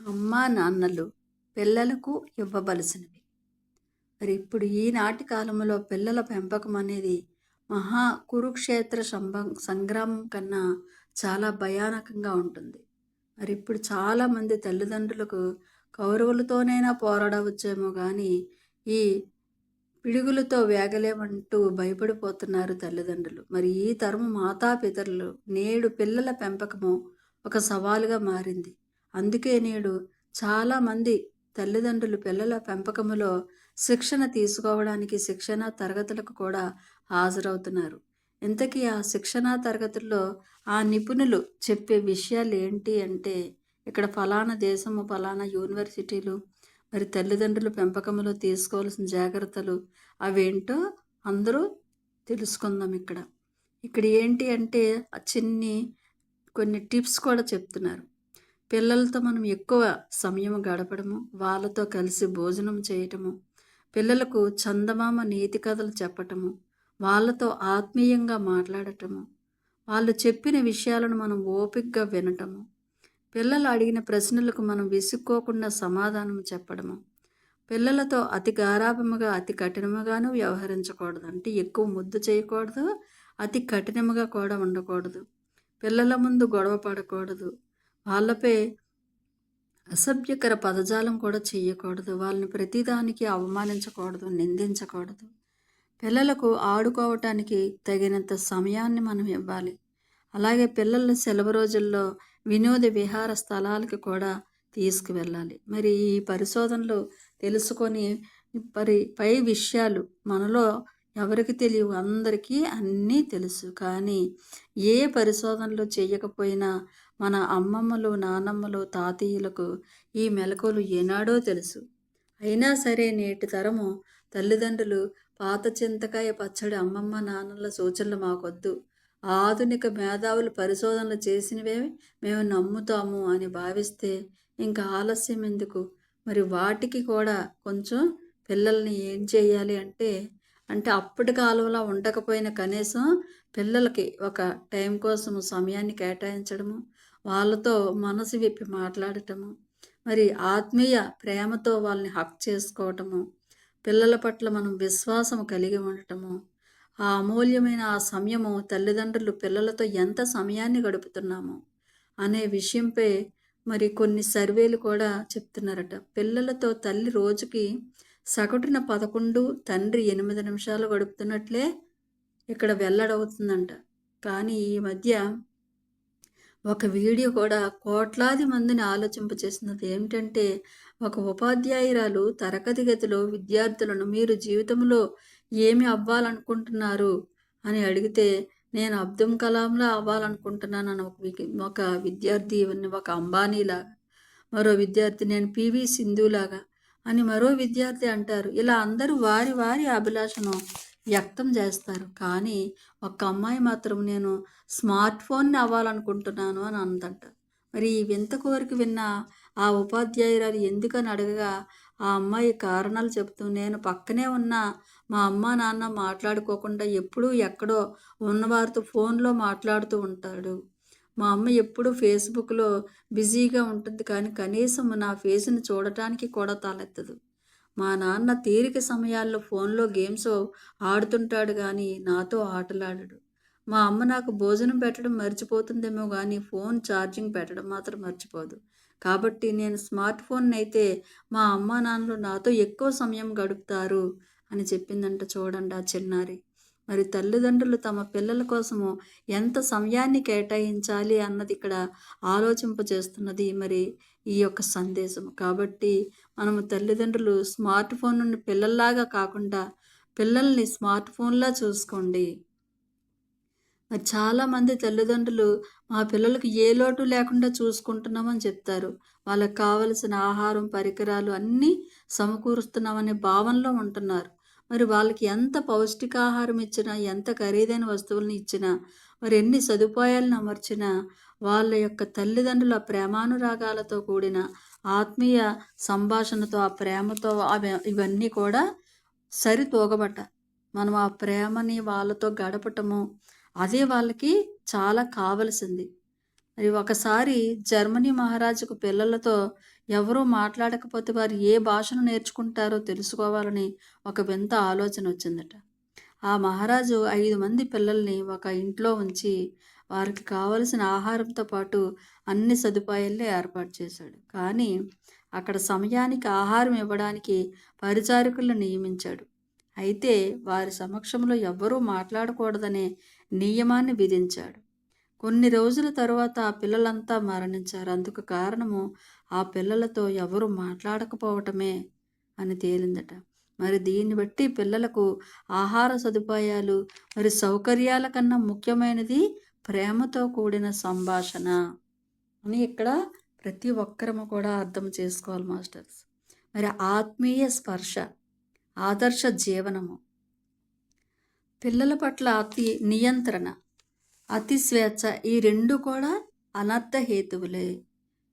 అమ్మా నాన్నలు పిల్లలకు ఇవ్వవలసినవి. మరి ఇప్పుడు ఈనాటి కాలంలో పిల్లల పెంపకం అనేది మహా కురుక్షేత్ర సంభ సంగ్రామం కన్నా చాలా భయానకంగా ఉంటుంది. మరి ఇప్పుడు చాలామంది తల్లిదండ్రులకు కౌరవులతోనైనా పోరాడవచ్చేమో కానీ ఈ పిడుగులతో వేగలేమంటూ భయపడిపోతున్నారు తల్లిదండ్రులు. మరి ఈ తరము మాతాపితరులు నేడు పిల్లల పెంపకము ఒక సవాలుగా మారింది. అందుకే నేడు చాలామంది తల్లిదండ్రులు పిల్లల పెంపకములో శిక్షణ తీసుకోవడానికి శిక్షణ తరగతులకు కూడా హాజరవుతున్నారు. ఇంతకీ ఆ శిక్షణా తరగతుల్లో ఆ నిపుణులు చెప్పే విషయాలు ఏంటి అంటే ఇక్కడ ఫలానా దేశము ఫలానా యూనివర్సిటీలు మరి తల్లిదండ్రుల పెంపకంలో తీసుకోవాల్సిన జాగ్రత్తలు అవేంటో అందరూ తెలుసుకుందాం ఇక్కడ. ఇక్కడ ఏంటి అంటే ఆ చిన్ని కొన్ని టిప్స్ కూడా చెప్తున్నారు. పిల్లలతో మనం ఎక్కువ సమయం గడపడము వాళ్ళతో కలిసి భోజనం చేయటము పిల్లలకు చందమామ నీతి కథలు చెప్పటము వాళ్ళతో ఆత్మీయంగా మాట్లాడటము వాళ్ళు చెప్పిన విషయాలను మనం ఓపికగా వినటము పిల్లలు అడిగిన ప్రశ్నలకు మనం విసుక్కోకుండా సమాధానం చెప్పడము పిల్లలతో అతి గారాభముగా అతి కఠినముగాను వ్యవహరించకూడదు. అంటే ఎక్కువ ముద్దు చేయకూడదు అతి కఠినముగా కూడా ఉండకూడదు. పిల్లల ముందు గొడవ పడకూడదు. వాళ్ళపై అసభ్యకర పదజాలం కూడా చేయకూడదు వాళ్ళని ప్రతిదానికి అవమానించకూడదు నిందించకూడదు. పిల్లలకు ఆడుకోవటానికి తగినంత సమయాన్ని మనం ఇవ్వాలి. అలాగే పిల్లలు సెలవు రోజుల్లో వినోద విహార స్థలాలకు కూడా తీసుకువెళ్ళాలి. మరి ఈ పరిశోధనలు తెలుసుకొని పరి పై విషయాలు మనలో ఎవరికి తెలియవు అందరికీ అన్నీ తెలుసు. కానీ ఏ పరిశోధనలు చేయకపోయినా మన అమ్మమ్మలు నానమ్మలు తాతయ్యలకు ఈ మెలకువలు ఏనాడో తెలుసు. అయినా సరే నేటి తరము తల్లిదండ్రులు పాత చింతకాయ పచ్చడి అమ్మమ్మ నాన్నల సూచనలు మాకొద్దు. ఆధునిక మేధావులు పరిశోధనలు చేసినవే మేము నమ్ముతాము అని భావిస్తే ఇంకా ఆలస్యం ఎందుకు? మరి వాటికి కూడా కొంచెం పిల్లల్ని ఏం చేయాలి అంటే అంటే అప్పటి కాలంలో ఉండకపోయిన కనీసం పిల్లలకి ఒక టైం కోసం సమయాన్ని కేటాయించడము వాళ్ళతో మనసు విప్పి మాట్లాడటము మరి ఆత్మీయ ప్రేమతో వాళ్ళని హక్ చేసుకోవటము పిల్లల పట్ల మనం విశ్వాసం కలిగి ఉండటము ఆ అమూల్యమైన ఆ సమయము తల్లిదండ్రులు పిల్లలతో ఎంత సమయాన్ని గడుపుతున్నాము అనే విషయంపై మరి కొన్ని సర్వేలు కూడా చెప్తున్నారట. పిల్లలతో తల్లి రోజుకి సగటున పదకొండు తండ్రి ఎనిమిది నిమిషాలు గడుపుతున్నట్లే ఇక్కడ వెల్లడవుతుందంట. కానీ ఈ మధ్య ఒక వీడియో కూడా కోట్లాది మందిని ఆలోచింపచేసినది ఏమిటంటే ఒక ఉపాధ్యాయురాలు తరగతి గదిలో విద్యార్థులను మీరు జీవితంలో ఏమి అవ్వాలనుకుంటున్నారు అని అడిగితే నేను అబ్దుల్ కలాంలా అవ్వాలనుకుంటున్నాను ఒక ఒక విద్యార్థి ఒక అంబానీలాగా మరో విద్యార్థి నేను పివి సింధులాగా అని మరో విద్యార్థి అంటారు. ఇలా అందరూ వారి వారి అభిలాషను వ్యక్తం చేస్తారు. కానీ ఒక అమ్మాయి మాత్రం నేను స్మార్ట్ ఫోన్ని అవ్వాలనుకుంటున్నాను అని అందంట. మరి ఈ వింత కోరిక విన్న ఆ ఉపాధ్యాయురాలు ఎందుకని అడగగా ఆ అమ్మాయి కారణాలు చెప్తూ నేను పక్కనే ఉన్న మా అమ్మ నాన్న మాట్లాడుకోకుండా ఎప్పుడూ ఎక్కడో ఉన్నవారితో ఫోన్లో మాట్లాడుతూ ఉంటాడు. మా అమ్మ ఎప్పుడూ ఫేస్బుక్లో బిజీగా ఉంటుంది కానీ కనీసం నా ఫేస్ని చూడటానికి కూడా తలెత్తదు. మా నాన్న తీరిక సమయాల్లో ఫోన్లో గేమ్స్ ఆడుతుంటాడు కానీ నాతో ఆటలాడడు. మా అమ్మ నాకు భోజనం పెట్టడం మర్చిపోతుందేమో కానీ ఫోన్ ఛార్జింగ్ పెట్టడం మాత్రం మర్చిపోదు. కాబట్టి నేను స్మార్ట్ ఫోన్ అయితే మా అమ్మ నాన్నలు నాతో ఎక్కువ సమయం గడుపుతారు అని చెప్పిందంట చూడండి ఆ చిన్నారి. మరి తల్లిదండ్రులు తమ పిల్లల కోసము ఎంత సమయాన్ని కేటాయించాలి అన్నది ఇక్కడ ఆలోచింపజేస్తున్నది. మరి ఈ యొక్క సందేశం. కాబట్టి మనము తల్లిదండ్రులు స్మార్ట్ ఫోన్ నుండి పిల్లల్లాగా కాకుండా పిల్లల్ని స్మార్ట్ ఫోన్లా చూసుకోండి. మరి చాలామంది తల్లిదండ్రులు మా పిల్లలకు ఏ లోటు లేకుండా చూసుకుంటున్నామని చెప్తారు. వాళ్ళకి కావలసిన ఆహారం పరికరాలు అన్నీ సమకూరుస్తున్నామనే భావనలో ఉంటున్నారు. మరి వాళ్ళకి ఎంత పౌష్టికాహారం ఇచ్చినా ఎంత ఖరీదైన వస్తువులను ఇచ్చినా మరి ఎన్ని సదుపాయాలను అమర్చినా వాళ్ళ యొక్క తల్లిదండ్రుల ప్రేమానురాగాలతో కూడిన ఆత్మీయ సంభాషణతో ఆ ప్రేమతో అవి ఇవన్నీ కూడా సరితూగబట్ట మనం ఆ ప్రేమని వాళ్ళతో గడపటము అదే వాళ్ళకి చాలా కావలసింది. మరి ఒకసారి జర్మనీ మహారాజుకు పిల్లలతో ఎవరూ మాట్లాడకపోతే వారు ఏ భాషను నేర్చుకుంటారో తెలుసుకోవాలని ఒక వింత ఆలోచన వచ్చిందట. ఆ మహారాజు ఐదు మంది పిల్లల్ని ఒక ఇంట్లో ఉంచి వారికి కావలసిన ఆహారంతో పాటు అన్ని సదుపాయాలే ఏర్పాటు చేశాడు. కానీ అక్కడ సమయానికి ఆహారం ఇవ్వడానికి పరిచారకులను నియమించాడు. అయితే వారి సమక్షంలో ఎవ్వరూ మాట్లాడకూడదనే నియమాన్ని విధించాడు. కొన్ని రోజుల తరువాత ఆ పిల్లలంతా మరణించారు. అందుకు కారణము ఆ పిల్లలతో ఎవరు మాట్లాడకపోవటమే అని తేలిందట. మరి దీన్ని బట్టి పిల్లలకు ఆహార సదుపాయాలు మరి సౌకర్యాల కన్నా ముఖ్యమైనది ప్రేమతో కూడిన సంభాషణ అని ఇక్కడ ప్రతి ఒక్కరము కూడా అర్థం చేసుకోవాలి మాస్టర్స్. మరి ఆత్మీయ స్పర్శ ఆదర్శ జీవనము. పిల్లల పట్ల అతి నియంత్రణ అతి స్వేచ్ఛ ఈ రెండు కూడా అనర్థ హేతువులే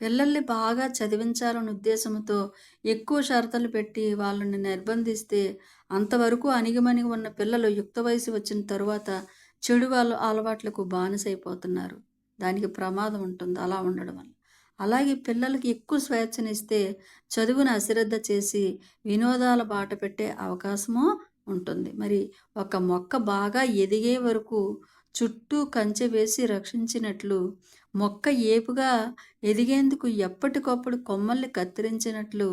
పిల్లల్ని బాగా చదివించాలనే ఉద్దేశంతో ఎక్కువ షరతులు పెట్టి వాళ్ళని నిర్బంధిస్తే అంతవరకు అణిగిమణిగి ఉన్న పిల్లలు యుక్త వయసు వచ్చిన తరువాత చెడు వాళ్ళ అలవాట్లకు బానిసైపోతున్నారు. దానికి ప్రమాదం ఉంటుంది. అలా ఉండడం వల్ల. అలాగే పిల్లలకి ఎక్కువ స్వేచ్ఛనిస్తే చదువును అశ్రద్ధ చేసి వినోదాల బాట పెట్టే అవకాశము ఉంటుంది. మరి ఒక మొక్క బాగా ఎదిగే వరకు చుట్టూ కంచె వేసి రక్షించినట్లు మొక్క ఏపుగా ఎదిగేందుకు ఎప్పటికప్పుడు కొమ్మల్ని కత్తిరించినట్లు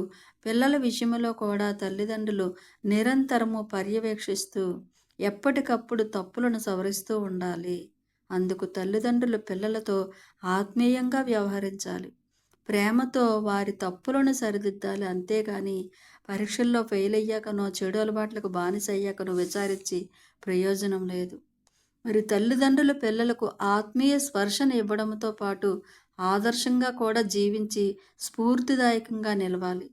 పిల్లల విషయంలో కూడా తల్లిదండ్రులు నిరంతరము పర్యవేక్షిస్తూ ఎప్పటికప్పుడు తప్పులను సవరిస్తూ ఉండాలి. అందుకు తల్లిదండ్రులు పిల్లలతో ఆత్మీయంగా వ్యవహరించాలి. ప్రేమతో వారి తప్పులను సరిదిద్దాలి అంతేగాని పరీక్షల్లో ఫెయిల్ అయ్యాకనో చెడు అలవాట్లకు బానిస అయ్యాకనో విచారించి ప్రయోజనం లేదు. మరి తల్లిదండ్రులు పిల్లలకు ఆత్మీయ స్పర్శను ఇవ్వడంతో పాటు ఆదర్శంగా కూడా జీవించి స్ఫూర్తిదాయకంగా నిలవాలి.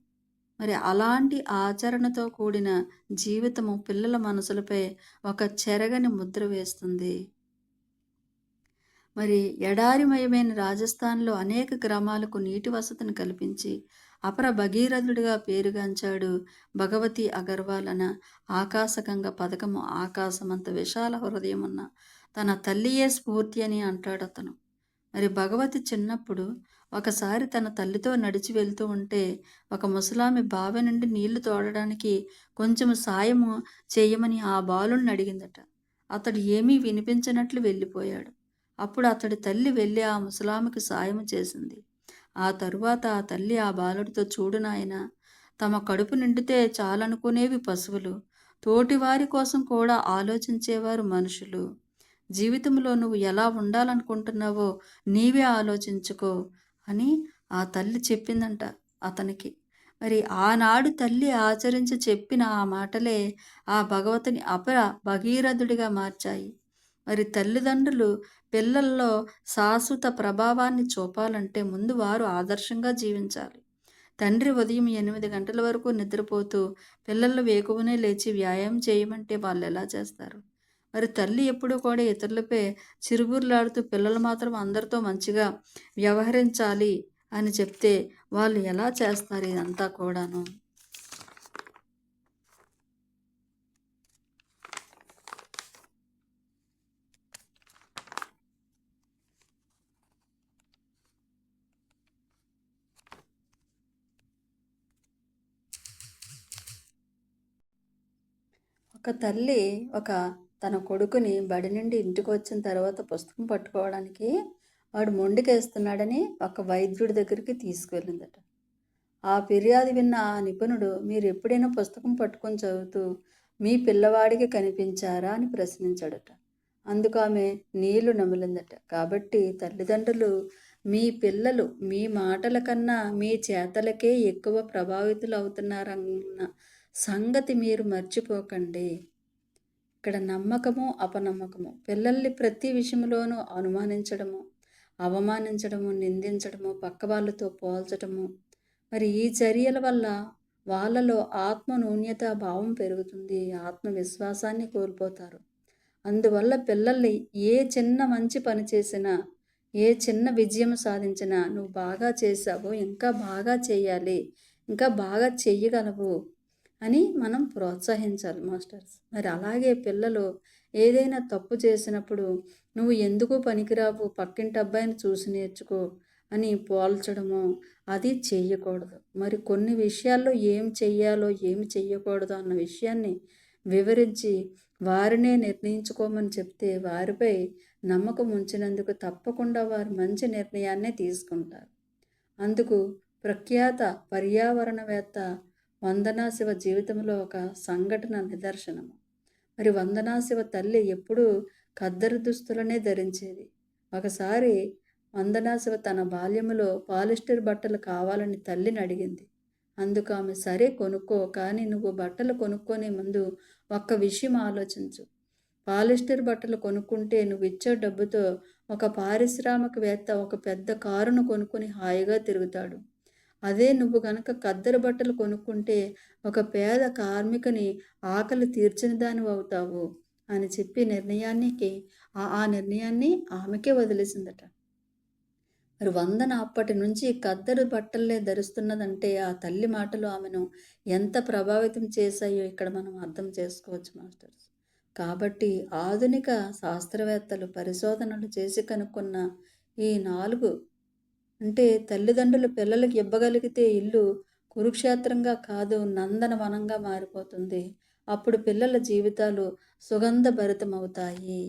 మరి అలాంటి ఆచరణతో కూడిన జీవితము పిల్లల మనసులపై ఒక చెరగని ముద్ర వేస్తుంది. మరి ఎడారిమయమైన రాజస్థాన్లో అనేక గ్రామాలకు నీటి వసతిని కల్పించి అపర భగీరథుడిగా పేరుగాంచాడు భగవతి అగర్వాల్ అన ఆకాశగంగ పథకము ఆకాశమంత విశాల హృదయం ఉన్న తన తల్లియే స్ఫూర్తి అని అంటాడు అతను మరి భగవతి చిన్నప్పుడు ఒకసారి తన తల్లితో నడిచి వెళ్తూ ఉంటే ఒక ముసలామి బావి నుండి నీళ్ళు తోడడానికి కొంచెం సాయము చేయమని ఆ బాలుని అడిగిందట. అతడు ఏమీ వినిపించినట్లు వెళ్ళిపోయాడు. అప్పుడు అతడి తల్లి వెళ్ళి ఆ ముసలామికి సాయం చేసింది. ఆ తరువాత ఆ తల్లి ఆ బాలుడితో చూడు నాయన తమ కడుపు నిండితే చాలనుకునేవి పశువులు. తోటివారి కోసం కూడా ఆలోచించేవారు మనుషులు. జీవితంలో నువ్వు ఎలా ఉండాలనుకుంటున్నావో నీవే ఆలోచించుకో అని ఆ తల్లి చెప్పిందంట అతనికి. మరి ఆనాడు తల్లి ఆచరించి చెప్పిన ఆ మాటలే ఆ భగవతిని అపర భగీరథుడిగా మార్చాయి. మరి తల్లిదండ్రులు పిల్లల్లో శాశ్వత ప్రభావాన్ని చూపాలంటే ముందు వారు ఆదర్శంగా జీవించాలి. తండ్రి ఉదయం ఎనిమిది గంటల వరకు నిద్రపోతూ పిల్లలు వేకువనే లేచి వ్యాయామం చేయమంటే వాళ్ళు ఎలా చేస్తారు? మరి తల్లి ఎప్పుడూ కూడా ఇతరులపై చిరుగుర్లాడుతూ పిల్లలు మాత్రం అందరితో మంచిగా వ్యవహరించాలి అని చెప్తే వాళ్ళు ఎలా చేస్తారు ఇదంతా కూడాను? ఒక తల్లి ఒక తన కొడుకుని బడి నుండి ఇంటికి వచ్చిన తర్వాత పుస్తకం పట్టుకోవడానికి వాడు మొండికేస్తున్నాడని ఒక వైద్యుడి దగ్గరికి తీసుకువెళ్ళిందట ఆ ఫిర్యాదు విన్న ఆ నిపుణుడు మీరు ఎప్పుడైనా పుస్తకం పట్టుకొని చదువుతూ మీ పిల్లవాడికి కనిపించారా? అని ప్రశ్నించాడట. అందుకు ఆమె నీళ్ళు నమిలిందట. కాబట్టి తల్లిదండ్రులు మీ పిల్లలు మీ మాటల కన్నా మీ చేతలకే ఎక్కువ ప్రభావితులు అవుతున్నారన్న సంగతి మీరు మర్చిపోకండి. ఇక్కడ నమ్మకము అపనమ్మకము. పిల్లల్ని ప్రతి విషయంలోనూ అనుమానించడము అవమానించడము నిందించడము పక్క వాళ్ళతో పోల్చడము. మరి ఈ చర్యల వల్ల వాళ్ళలో ఆత్మ నూన్యత భావం పెరుగుతుంది ఆత్మవిశ్వాసాన్ని కోల్పోతారు. అందువల్ల పిల్లల్ని ఏ చిన్న మంచి పని చేసినా ఏ చిన్న విజయం సాధించినా నువ్వు బాగా చేసావు ఇంకా బాగా చేయాలి ఇంకా బాగా చెయ్యగలవు. అని మనం ప్రోత్సహించాలి మాస్టర్స్. మరి అలాగే పిల్లలు ఏదైనా తప్పు చేసినప్పుడు నువ్వు ఎందుకు పనికిరావు పక్కింటి అబ్బాయిని చూసి నేర్చుకో అని పోల్చడము అది చేయకూడదు మరి కొన్ని విషయాల్లో ఏం చెయ్యాలో ఏమి చెయ్యకూడదు అన్న విషయాన్ని వివరించి వారినే నిర్ణయించుకోమని చెప్తే వారిపై నమ్మకం ఉంచినందుకు తప్పకుండా వారు మంచి నిర్ణయాన్నే తీసుకుంటారు. అందుకు ప్రఖ్యాత పర్యావరణవేత్త వందనాశివ జీవితంలో ఒక సంఘటన నిదర్శనము. మరి వందనాశివ తల్లి ఎప్పుడూ కద్దరు దుస్తులనే ధరించేది. ఒకసారి వందనాశివ తన బాల్యములో పాలిస్టర్ బట్టలు కావాలని తల్లిని అడిగింది. అందుకు ఆమె సరే కొనుక్కో కానీ నువ్వు బట్టలు కొనుక్కొనే ముందు ఒక్క విషయం ఆలోచించు. పాలిస్టర్ బట్టలు కొనుక్కుంటే నువ్వు ఇచ్చే డబ్బుతో ఒక పారిశ్రామికవేత్త ఒక పెద్ద కారును కొనుక్కొని హాయిగా తిరుగుతాడు. అదే నువ్వు గనక కద్దరు బట్టలు కొనుక్కుంటే ఒక పేద కార్మికుని ఆకలి తీర్చిన దానివి అవుతావు అని చెప్పి నిర్ణయానికి ఆ ఆ నిర్ణయాన్ని ఆమెకే వదిలేసిందట. మరి వందన అప్పటి నుంచి కద్దరు బట్టలే ధరిస్తున్నదంటే ఆ తల్లి మాటలు ఆమెను ఎంత ప్రభావితం చేశాయో ఇక్కడ మనం అర్థం చేసుకోవచ్చు మాస్టర్స్. కాబట్టి ఆధునిక శాస్త్రవేత్తలు పరిశోధనలు చేసి కనుక్కున్న ఈ నాలుగు అంటే తల్లిదండ్రులు పిల్లలకు ఇవ్వగలిగితే ఇల్లు కురుక్షేత్రంగా కాదు నందనవనంగా మారిపోతుంది. అప్పుడు పిల్లల జీవితాలు సుగంధభరితమవుతాయి.